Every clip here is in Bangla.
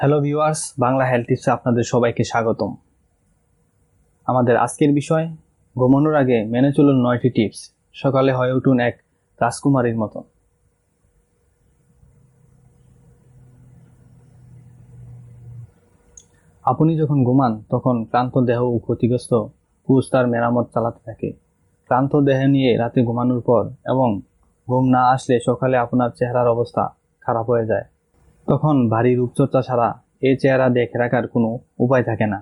হ্যালো ভিউয়ার্স বাংলা হেলথ টিপসে আপনাদের সবাইকে স্বাগতম। আমাদের আজকের বিষয়, ঘুমানোর আগে মেনে চলুন নয়টি টিপস সকালে হয়ে উঠুন এক রাজকুমারীর মতো। আপনি যখন ঘুমান, তখন ক্লান্ত দেহ ও ক্ষতিগ্রস্ত কোষ তার মেরামত চালাতে থাকে। ক্লান্ত দেহ নিয়ে রাতে ঘুমানোর পর এবং ঘুম না আসলে সকালে আপনার চেহারার অবস্থা খারাপ হয়ে যায়। তখন ভারী রূপচর্চা ছাড়া এই চেহারা দেখে রাখার কোনো উপায় থাকে না।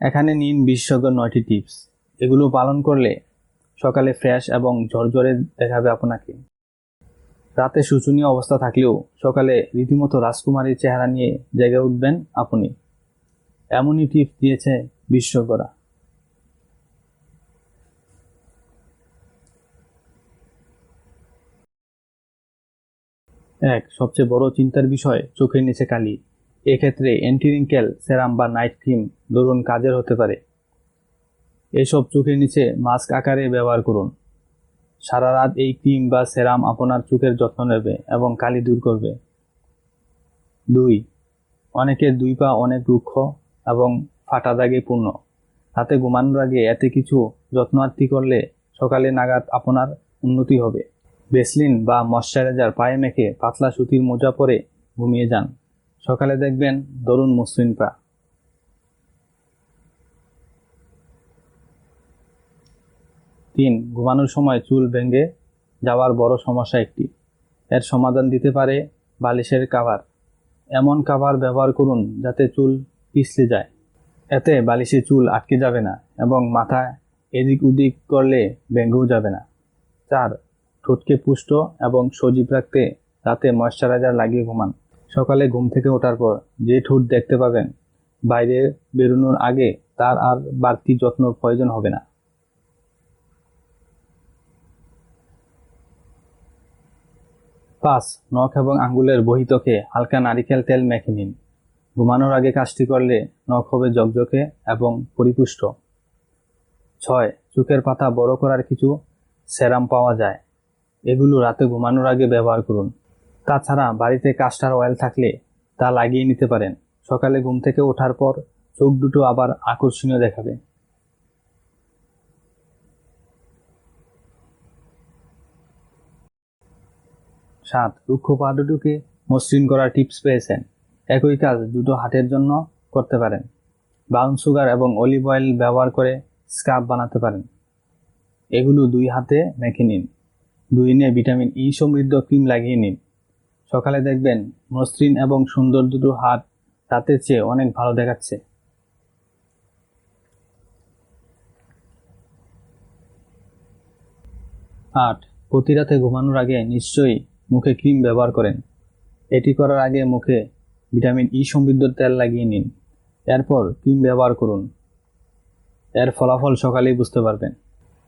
এখানে নিন বিশেষজ্ঞ নয়টি টিপস। এগুলো পালন করলে সকালে ফ্রেশ এবং ঝরঝরে দেখাবে আপনাকে। রাতে শোচনীয় অবস্থা থাকলেও সকালে রীতিমতো রাজকুমারীর চেহারা নিয়ে জেগে উঠবেন আপনি। এমনই টিপস দিয়েছে বিশেষজ্ঞরা। এক, সবচেয়ে বড় চিন্তার বিষয়, চোখের নিচে কালি। এক্ষেত্রে অ্যান্টিরিঙ্কেল, সেরাম বা নাইট ক্রিম দরুন কাজের হতে পারে। এসব চোখের নিচে মাস্ক আকারে ব্যবহার করুন। সারা রাত এই ক্রিম বা সেরাম আপনার চোখের যত্ন নেবে এবং কালি দূর করবে। দুই অনেকের দুই পা অনেক রুক্ষ এবং ফাটা দাগে পূর্ণ। রাতে ঘুমানোর আগে এতে কিছু যত্নার্থী করলে সকালে নাগাদ আপনার উন্নতি হবে। বেসলিন বা ময়শ্চারাইজার পায়ে মেখে পাতলা সুতির মোজা পরে ঘুমিয়ে যান। সকালে দেখবেন দরুন মসৃণ পা। তিন, ঘুমানোর সময় চুল ভেঙে যাওয়ার বড় সমস্যা একটি। এর সমাধান দিতে পারে বালিশের কাভার। এমন কাভার ব্যবহার করুন যাতে চুল পিছলে যায়। এতে বালিশে চুল আটকে যাবে না এবং মাথা এদিক উদিক করলে ভেঙেও যাবে না। চার ঠোঁটকে পুষ্ট এবং সজীব রাখতে রাতে ময়শ্চারাইজার লাগিয়ে ঘুমান। সকালে ঘুম থেকে ওঠার পর যে ঠোঁট দেখতে পাবেন, বাইরে বেরোনোর আগে তার আর বাড়তি যত্ন প্রয়োজন হবে না। পাঁচ নখ এবং আঙ্গুলের বহিতকে হালকা নারিকেল তেল মেখে নিন। ঘুমানোর আগে কাজটি করলে নখ হবে জকজকে এবং পরিপুষ্ট। ছয়, চোখের পাতা বড় করার কিছু সেরাম পাওয়া যায়। এগুলো রাতে ঘুমানোর আগে ব্যবহার করুন। তাছাড়া বাড়িতে কাস্টার অয়েল থাকলে তা লাগিয়ে নিতে পারেন। সকালে ঘুম থেকে ওঠার পর চোখ দুটো আবার আকর্ষণীয় দেখাবে। সাত, রুক্ষ পা দুটোকে মসৃণ করার টিপস পেয়েছেন। একই কাজ দুটো হাতের জন্য করতে পারেন। ব্রাউন সুগার এবং অলিভ অয়েল ব্যবহার করে স্কার্ফ বানাতে পারেন। এগুলো দুই হাতে মেখে নিন। দুই নিয়ে ভিটামিন ই সমৃদ্ধ ক্রিম লাগিয়ে নিন। সকালে দেখবেন মসৃণ এবং সুন্দর দুটো হাত রাতের চেয়ে অনেক ভালো দেখাচ্ছে। আট, প্রতি রাতে ঘুমানোর আগে নিশ্চয়ই মুখে ক্রিম ব্যবহার করেন। এটি করার আগে মুখে ভিটামিন ই সমৃদ্ধ তেল লাগিয়ে নিন। এরপর ক্রিম ব্যবহার করুন। এর ফলাফল সকালেই বুঝতে পারবেন।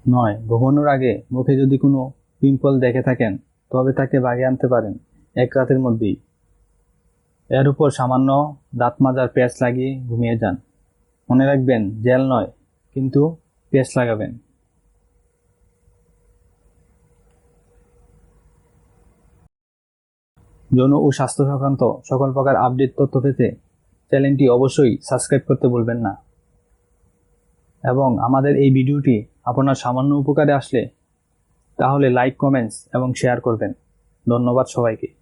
নয়, ঘুমানোর আগে মুখে যদি কোনো পিম্পল দেখে থাকেন, তবে তাকে বাগে আনতে পারেন। এক রাতের মধ্যেই। এর উপর সামান্য দাঁত মাজার পেঁয়াজ লাগিয়ে ঘুমিয়ে যান। মনে রাখবেন, জেল নয়, কিন্তু পেঁয়াজ লাগাবেন। যৌন ও স্বাস্থ্য সংক্রান্ত সকল প্রকার আপডেট তথ্য পেতে চ্যানেলটি অবশ্যই সাবস্ক্রাইব করতে বলবেন না। এবং আমাদের এই ভিডিওটি আপনার সামান্য উপকারে আসলে তাহলে লাইক কমেন্টস এবং শেয়ার করবেন। ধন্যবাদ সবাইকে।